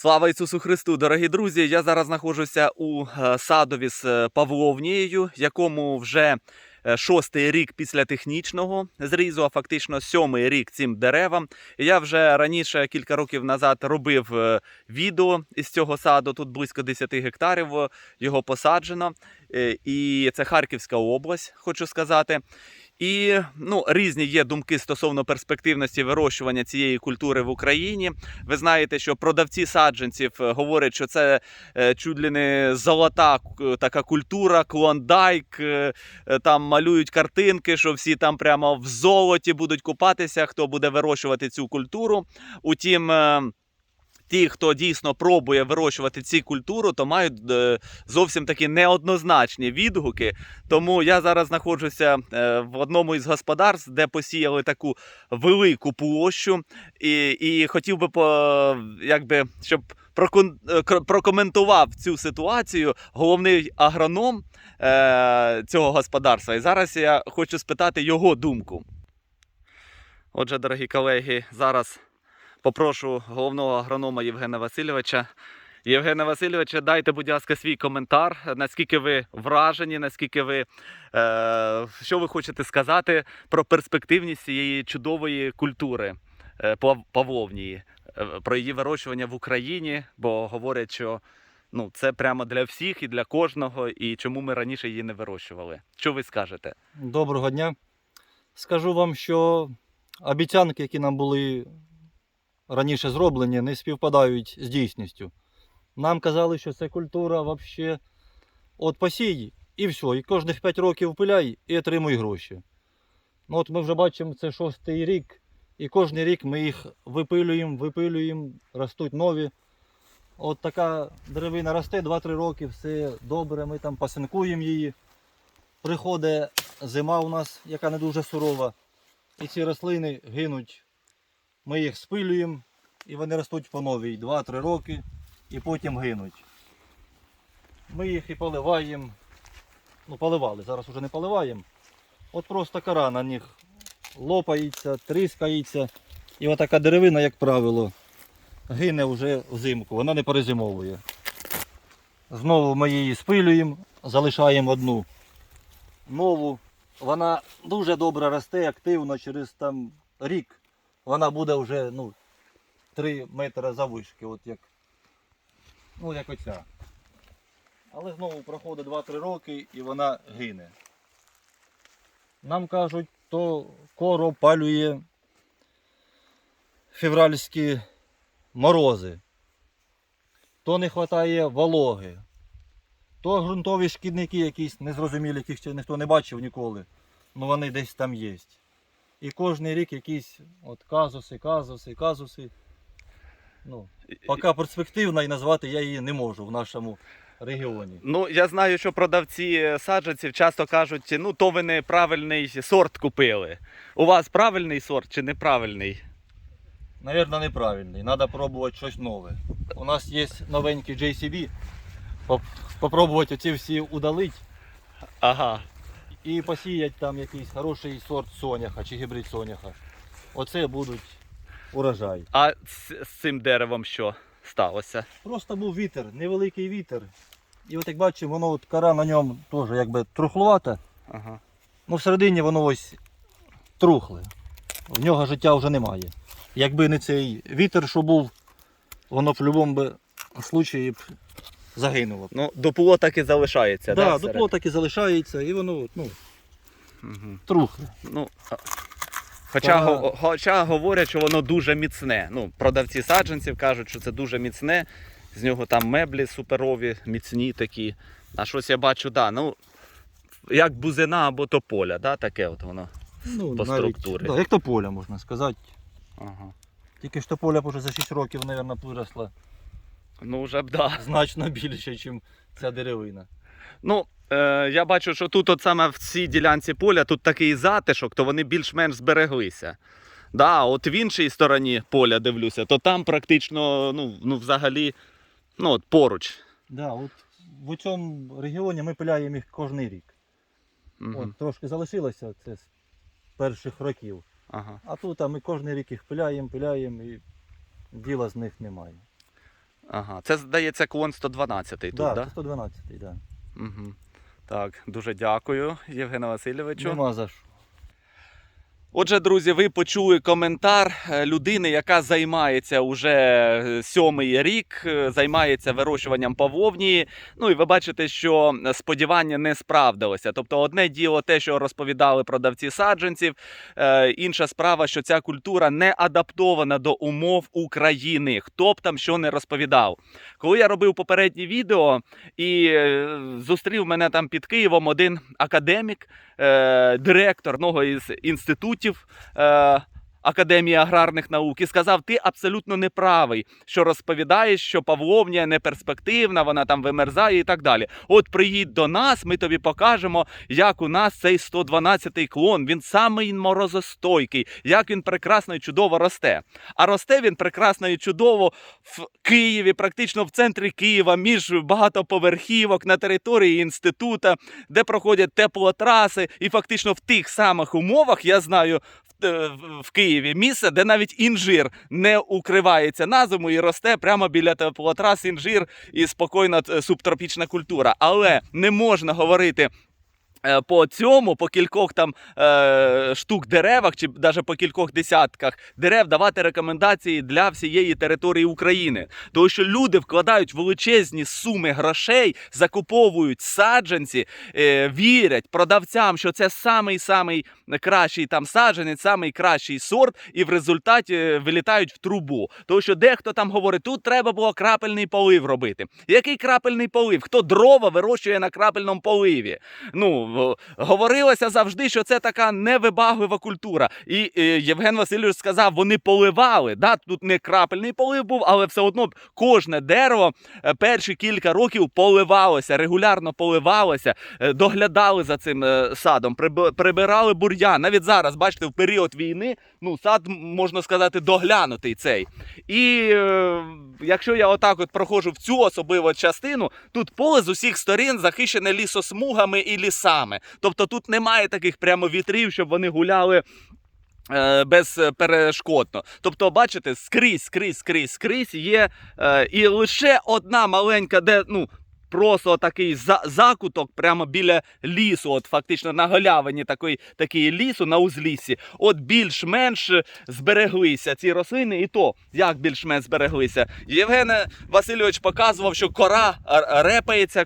Слава Ісусу Христу, дорогі друзі! Я зараз знаходжуся у е, садові з е, Павловнією, якому вже е, шостий рік після технічного зрізу, а фактично сьомий рік цим деревам. Я вже раніше, кілька років назад, робив відео із цього саду. Тут близько 10 гектарів його посаджено. І це Харківська область, хочу сказати. І ну, різні є думки стосовно перспективності вирощування цієї культури в Україні. Ви знаєте, що продавці саджанців е, говорять, що це е, чуть ли не золота е, така культура, клондайк. Там малюють картинки, що всі там прямо в золоті будуть купатися, хто буде вирощувати цю культуру. Утім. Ті, хто дійсно пробує вирощувати ці культуру, то мають е, зовсім такі неоднозначні відгуки. Тому я зараз знаходжуся е, в одному із господарств, де посіяли таку велику площу, і, і хотів би по, якби, щоб е, прокоментував цю ситуацію головний агроном е, цього господарства. І зараз я хочу спитати його думку. Отже, дорогі колеги, зараз попрошу головного агронома Євгена Васильовича. Євгена Васильовича, дайте, будь ласка, свій коментар. Наскільки ви вражені, наскільки ви е, що ви хочете сказати про перспективність цієї чудової культури е, пав- павловнії, е, про її вирощування в Україні, бо говорять, що ну, це прямо для всіх і для кожного, і чому ми раніше її не вирощували. Що ви скажете? Доброго дня. Скажу вам, що обіцянки, які нам були раніше зроблені, не співпадають з дійсністю. Нам казали, що це культура взагалі от посій і все. І кожних 5 років пиляй і отримуй гроші. Ну, от ми вже бачимо, це шостий рік, і кожен рік ми їх випилюємо, випилюємо, ростуть нові. От така деревина росте 2-3 роки, все добре, ми там пасинкуємо її. Приходить зима у нас, яка не дуже сурова, і ці рослини гинуть. Ми їх спилюємо, і вони ростуть по новій 2-3 роки, і потім гинуть. Ми їх і поливаємо. Ну, поливали, зараз вже не поливаємо. От просто кора на них лопається, тріскається. І отака деревина, як правило, гине вже взимку, вона не перезимовує. Знову ми її спилюємо, залишаємо одну нову. Вона дуже добре росте, активно через там рік. Вона буде вже ну, 3 метри завишки, от як, ну, як оця. Але знову проходить 2-3 роки і вона гине. Нам кажуть, то коро опалює февральські морози, то не вистачає вологи, то ґрунтові шкідники якісь незрозумілі, яких ще ніхто не бачив ніколи. Ну вони десь там є. І кожен рік якісь от казуси, казуси, казуси. Ну, поки перспективна і назвати я її не можу в нашому регіоні. Ну, я знаю, що продавці саджанців часто кажуть, ну то ви неправильний сорт купили. У вас правильний сорт чи неправильний? Навірно, неправильний. Треба пробувати щось нове. У нас є новенький JCB. Поп- Попробувати оці всі удалити Ага. і посіяти там якийсь хороший сорт соняха чи гібрид соняха. Оце будуть урожай. А з, з цим деревом що сталося? Просто був вітер, невеликий вітер. І от як бачимо, воно от кора на ньому теж якби трухлувата. Ага. Ну всередині воно ось трухле. В нього життя вже немає. Якби не цей вітер, що був, воно в будь-якому би случаї б загинуло. б. Ну, дупло так і залишається, Да, да? дупло так і залишається, і воно от, ну, Угу. трухле. Ну, а- хоча, Та- го- хоча говорять, що воно дуже міцне. Ну, продавці саджанців кажуть, що це дуже міцне. З нього там меблі суперові, міцні такі. А щось я бачу, да, ну, як бузина або тополя, да, таке от воно. Ну, По структурі. Да, як тополя, можна сказати. Ага. Тільки ж тополя б уже за 6 років, мабуть, виросла Ну, вже б да. значно більше, ніж ця деревина. Ну, е, я бачу, що тут, от саме в цій ділянці поля, тут такий затишок, то вони більш-менш збереглися. Да, от в іншій стороні поля дивлюся, то там практично, ну, ну взагалі, ну, от поруч. Да, от в цьому регіоні ми пиляємо їх кожен рік. Мгм. От, трошки залишилося це з перших років. Ага. А тут а ми кожен рік їх пиляємо, пиляємо і діла з них немає. Ага. Це, здається, клон 112 тут, да, так? Да? це 112, да. Угу. Так, дуже дякую, Євгену Васильовичу. Нема за що. Отже, друзі, ви почули коментар е, людини, яка займається уже е, сьомий рік, е, займається вирощуванням павловнії. Ну і ви бачите, що сподівання не справдилося. Тобто, одне діло, те, що розповідали продавці саджанців, інша справа, що ця культура не адаптована до умов України. Хто б там що не розповідав. Коли я робив попереднє відео і зустрів мене там під Києвом один академік, директор одного із інститутів. Академії аграрних наук і сказав: ти абсолютно неправий, що розповідаєш, що Павловнія не перспективна, вона там вимерзає і так далі. От приїдь до нас, ми тобі покажемо, як у нас цей 112-й клон. Він самий морозостойкий, як він прекрасно і чудово росте. А росте він прекрасно і чудово в Києві, практично в центрі Києва, між багатоповерхівок на території інститута, де проходять теплотраси, і фактично в тих самих умовах я знаю. в- е, в- В Києві місце, де навіть інжир не укривається на зиму і росте прямо біля теплотрас інжир і спокійна е, субтропічна культура. Але не можна говорити. Е, По цьому, по кількох там е, штук деревах, чи навіть по кількох десятках дерев давати рекомендації для всієї території України. Тому що люди вкладають величезні суми грошей, закуповують саджанці, е, вірять продавцям, що це самий самий кращий там саджанець, самий кращий сорт, і в результаті е, вилітають в трубу. Тому що дехто там говорить, тут треба було крапельний полив робити. Який крапельний полив? Хто дрова вирощує на крапельному поливі? Ну говорилося завжди, що це така невибаглива культура. І е, Євген Васильович сказав, вони поливали. Да, тут не крапельний полив був, але все одно кожне дерево е, перші кілька років поливалося, регулярно поливалося, е, доглядали за цим садом, приб- прибирали бур'ян. Навіть зараз, бачите, в період війни ну, сад, можна сказати, доглянутий цей. І е, якщо я отак от проходжу в цю особливу частину, тут поле з усіх сторін захищене лісосмугами і лісами. Тобто тут немає таких прямо вітрів, щоб вони гуляли. е, Безперешкодно. Тобто, бачите, скрізь, скрізь, скрізь, скрізь є е, і лише одна маленька, де ну. Просто такий за- закуток прямо біля лісу, от фактично на галявині такої, такої лісу на узліссі. От більш-менш збереглися ці рослини, і то як більш-менш збереглися. Євген Васильович показував, що кора репається,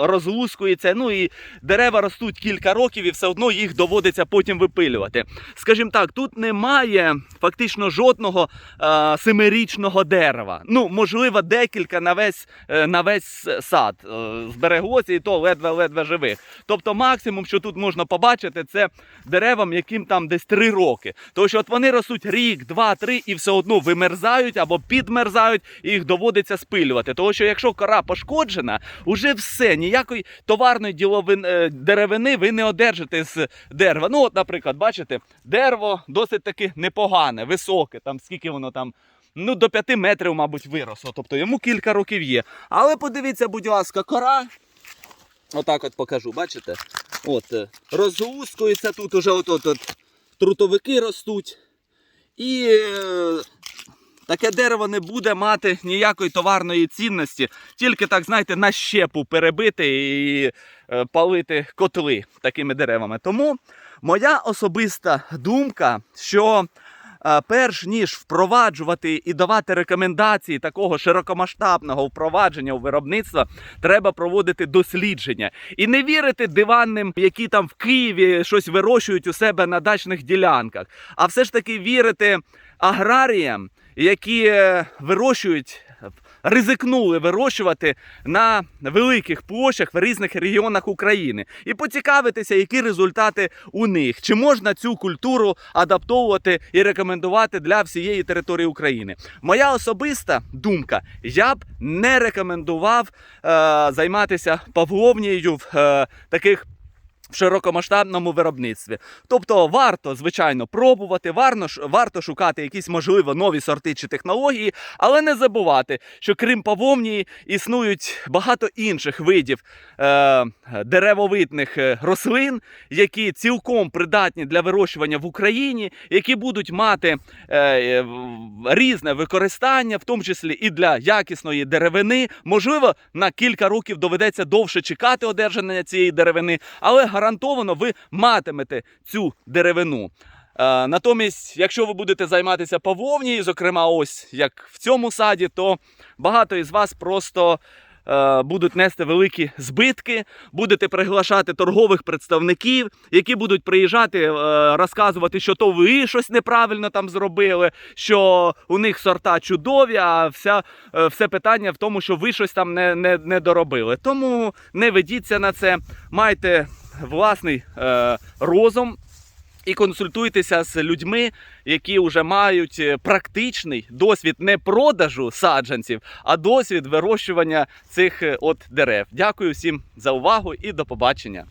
розлускується. Ну і дерева ростуть кілька років, і все одно їх доводиться потім випилювати. Скажімо так, тут немає фактично жодного е, семирічного дерева. Ну, можливо, декілька на весь, е, на весь сад е, збереглося, і то ледве-ледве живих. Тобто, максимум, що тут можна побачити, це деревам, яким там десь три роки. Тому що от вони ростуть рік, два, три і все одно вимерзають або підмерзають, і їх доводиться спилювати. Тому що якщо кора пошкоджена, уже все, ніякої товарної діловин, е, деревини ви не одержите з дерева. Ну, от, наприклад, бачите, дерево досить таки непогане, високе, там скільки воно там. Ну, до 5 метрів, мабуть, виросло. Тобто йому кілька років є. Але подивіться, будь ласка, кора. Отак от покажу, бачите? От, е, розгускується тут уже от, от, от трутовики ростуть. І е, таке дерево не буде мати ніякої товарної цінності, тільки так, знаєте, на щепу перебити і е, палити котли такими деревами. Тому моя особиста думка, що перш ніж впроваджувати і давати рекомендації такого широкомасштабного впровадження у виробництво, треба проводити дослідження і не вірити диванним, які там в Києві щось вирощують у себе на дачних ділянках, а все ж таки вірити аграріям, які е, вирощують. Ризикнули вирощувати на великих площах в різних регіонах України. І поцікавитися, які результати у них, чи можна цю культуру адаптовувати і рекомендувати для всієї території України. Моя особиста думка: я б не рекомендував е, займатися павловнією в е, таких в широкомасштабному виробництві. Тобто варто, звичайно, пробувати, варто, ш- варто шукати якісь, можливо, нові сорти чи технології, але не забувати, що крім павовнії існують багато інших видів е, деревовидних е, рослин, які цілком придатні для вирощування в Україні, які будуть мати е, е, різне використання, в тому числі і для якісної деревини. Можливо, на кілька років доведеться довше чекати одержання цієї деревини, але гарантовано ви матимете цю деревину. Е, натомість, якщо ви будете займатися павловнією, зокрема, ось як в цьому саді, то багато із вас просто е, будуть нести великі збитки, будете приглашати торгових представників, які будуть приїжджати, е, розказувати, що то ви щось неправильно там зробили, що у них сорта чудові, а вся, все питання в тому, що ви щось там не, не, не доробили. Тому не ведіться на це, майте власний е, розум. І консультуйтеся з людьми, які вже мають е, практичний досвід не продажу саджанців, а досвід вирощування цих е, от дерев. Дякую всім за увагу і до побачення.